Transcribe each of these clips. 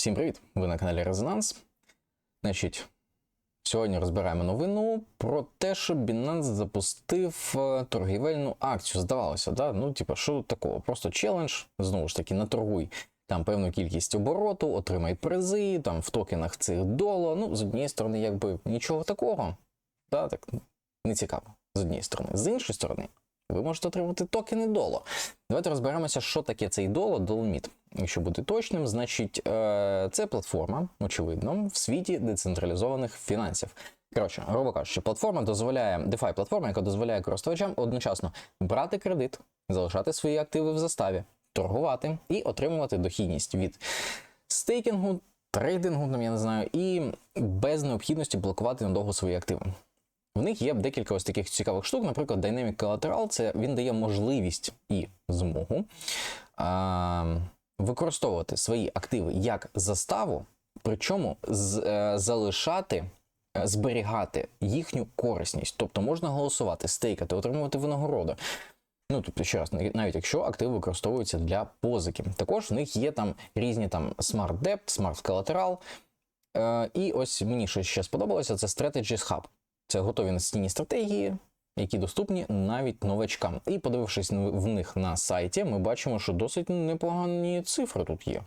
Всім привіт! Ви на каналі Резонанс. Значить, сьогодні розбираємо новину про те, що Binance запустив е, торгівельну акцію. Здавалося, да? Ну, типа, що такого? Просто челендж, знову ж таки, наторгуй там певну кількість обороту, отримай призи, там в токенах цих доло. Ну, з однієї сторони, якби нічого такого. Да, так не цікаво. З однієї сторони. З іншої сторони, ви можете отримати токени доло. Давайте розберемося, що таке цей доло, доломіт. Якщо бути точним, значить е, це платформа, очевидно, в світі децентралізованих фінансів. Коротше, грубо кажучи, платформа дозволяє DeFi платформа, яка дозволяє користувачам одночасно брати кредит, залишати свої активи в заставі, торгувати і отримувати дохідність від стейкінгу, трейдингу, там я не знаю, і без необхідності блокувати надовго свої активи. В них є декілька ось таких цікавих штук. Наприклад, Dynamic Collateral, це він дає можливість і змогу а, використовувати свої активи як заставу, причому з, е, залишати, е, зберігати їхню корисність. Тобто можна голосувати, стейкати, отримувати винагороду. Ну, тобто, ще раз, навіть якщо активи використовуються для позики. Також в них є там різні там Smart Debt, Smart Collateral. Е, і ось мені що ще сподобалося, це Strategies Hub. Це готові інвестиційні стратегії, які доступні навіть новачкам. І подивившись в них на сайті, ми бачимо, що досить непогані цифри тут є.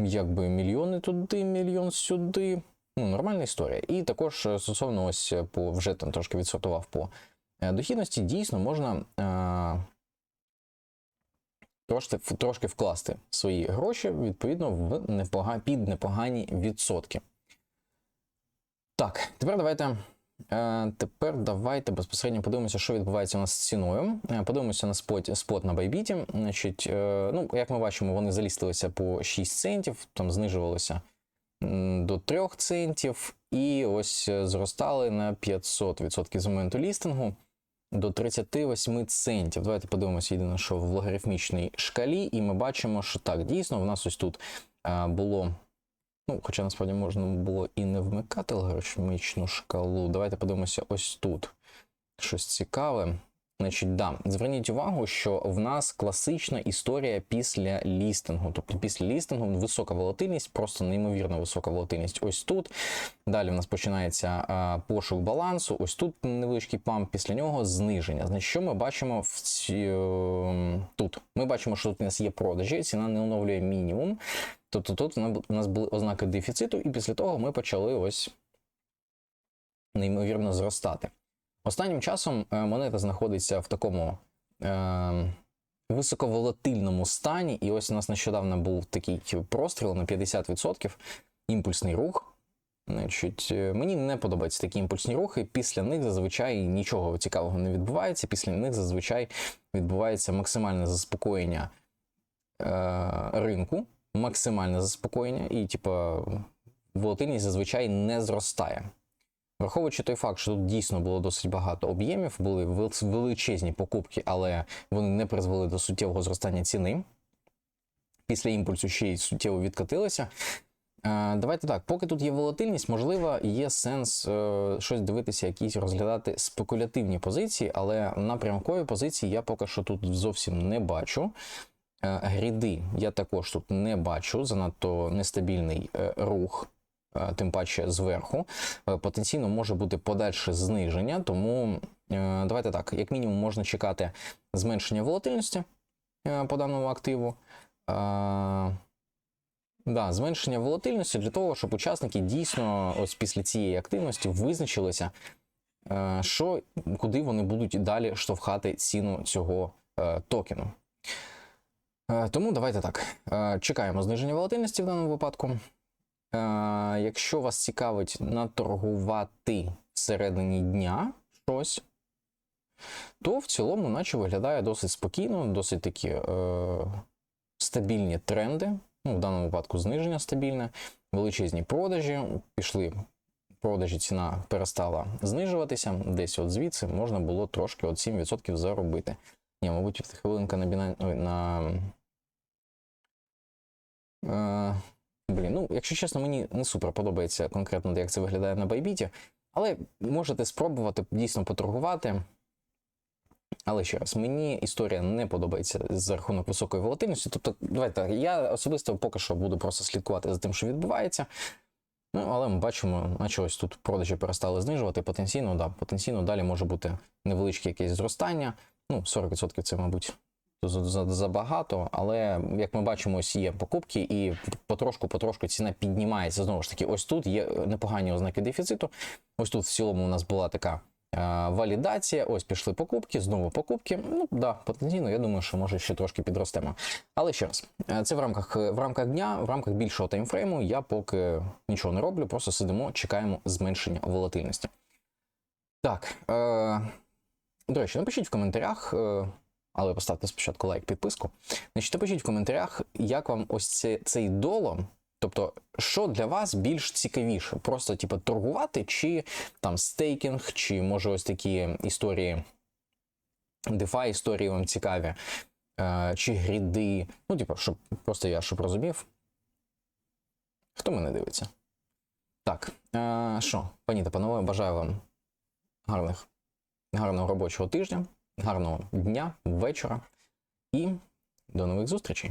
Якби мільйони туди, мільйон сюди. Ну, нормальна історія. І також е, стосовно ось по вже там трошки відсортував по е, дохідності, дійсно можна е, трошки, трошки вкласти свої гроші відповідно в непога, під непогані відсотки. Так, тепер давайте. Е, Тепер давайте безпосередньо подивимося, що відбувається у нас з ціною. Е, Подивимося на спот, спот на байбіті. Значить, е, ну, як ми бачимо, вони залістилися по 6 центів, там знижувалися до 3 центів, і ось зростали на 500% з моменту лістингу до 38 центів. Давайте подивимося єдине, що в логарифмічній шкалі, і ми бачимо, що так, дійсно, в нас ось тут було. Ну, хоча насправді можна було і не вмикати логарифмічну шкалу. Давайте подивимося ось тут. Щось цікаве. Значить, да, зверніть увагу, що в нас класична історія після лістингу. Тобто після лістингу висока волатильність, просто неймовірно висока волатильність. Ось тут. Далі в нас починається пошук балансу. Ось тут невеличкий памп, після нього зниження. Значить, що ми бачимо в ці, о, тут? Ми бачимо, що тут у нас є продажі, ціна не оновлює мінімум. Тобто тут у нас були ознаки дефіциту, і після того ми почали ось неймовірно зростати. Останнім часом е, монета знаходиться в такому е, високоволатильному стані, і ось у нас нещодавно був такий простріл на 50%, імпульсний рух. Значить, е, Мені не подобаються такі імпульсні рухи. Після них зазвичай нічого цікавого не відбувається. Після них зазвичай відбувається максимальне заспокоєння е, ринку, максимальне заспокоєння, і, типа, волатильність зазвичай не зростає. Враховуючи той факт, що тут дійсно було досить багато об'ємів, були величезні покупки, але вони не призвели до суттєвого зростання ціни. Після імпульсу ще й суттєво відкатилися. Давайте так, поки тут є волатильність, можливо, є сенс е, щось дивитися, якісь розглядати спекулятивні позиції, але напрямкові позиції я поки що тут зовсім не бачу. Е, гріди я також тут не бачу, занадто нестабільний е, рух. Тим паче зверху, потенційно може бути подальше зниження, тому давайте так, як мінімум, можна чекати зменшення волатильності по даному активу. Да, зменшення волатильності для того, щоб учасники дійсно ось після цієї активності визначилися, що куди вони будуть далі штовхати ціну цього токену. Тому давайте так. Чекаємо зниження волатильності в даному випадку. Якщо вас цікавить наторгувати всередині дня щось, то в цілому, наче виглядає досить спокійно, досить такі е, стабільні тренди. Ну, В даному випадку зниження стабільне, величезні продажі. Пішли продажі, ціна перестала знижуватися. Десь от звідси можна було трошки от 7% заробити. Ні, мабуть, хвилинка на. Е, Блін, ну, якщо чесно, мені не супер подобається конкретно, як це виглядає на байбіті, але можете спробувати дійсно поторгувати. Але ще раз, мені історія не подобається за рахунок високої волатильності. Тобто, давайте я особисто поки що буду просто слідкувати за тим, що відбувається. Ну, але ми бачимо, наче ось тут продажі перестали знижувати. Потенційно, да, потенційно далі може бути невеличке якесь зростання. Ну, 40% це, мабуть, забагато, але як ми бачимо, ось є покупки, і потрошку-потрошку ціна піднімається. Знову ж таки, ось тут є непогані ознаки дефіциту. Ось тут в цілому у нас була така е, валідація. Ось пішли покупки, знову покупки. Ну да, потенційно, я думаю, що може ще трошки підростемо. Але ще раз, е, це в рамках в рамках дня, в рамках більшого таймфрейму. Я поки нічого не роблю, просто сидимо, чекаємо зменшення волатильності. Так. Е, до речі, напишіть в коментарях. Е, але поставте спочатку лайк, підписку. Значить, напишіть в коментарях, як вам ось це, цей долом. Тобто, що для вас більш цікавіше? Просто, типу, торгувати, чи там стейкінг, чи може ось такі історії, DeFi історії вам цікаві, е, чи гріди. Ну, типу, щоб просто я щоб розумів. Хто мене дивиться? Так, е, що, пані та панове, бажаю вам гарних, гарного робочого тижня, гарного дня, вечора і до нових зустрічей!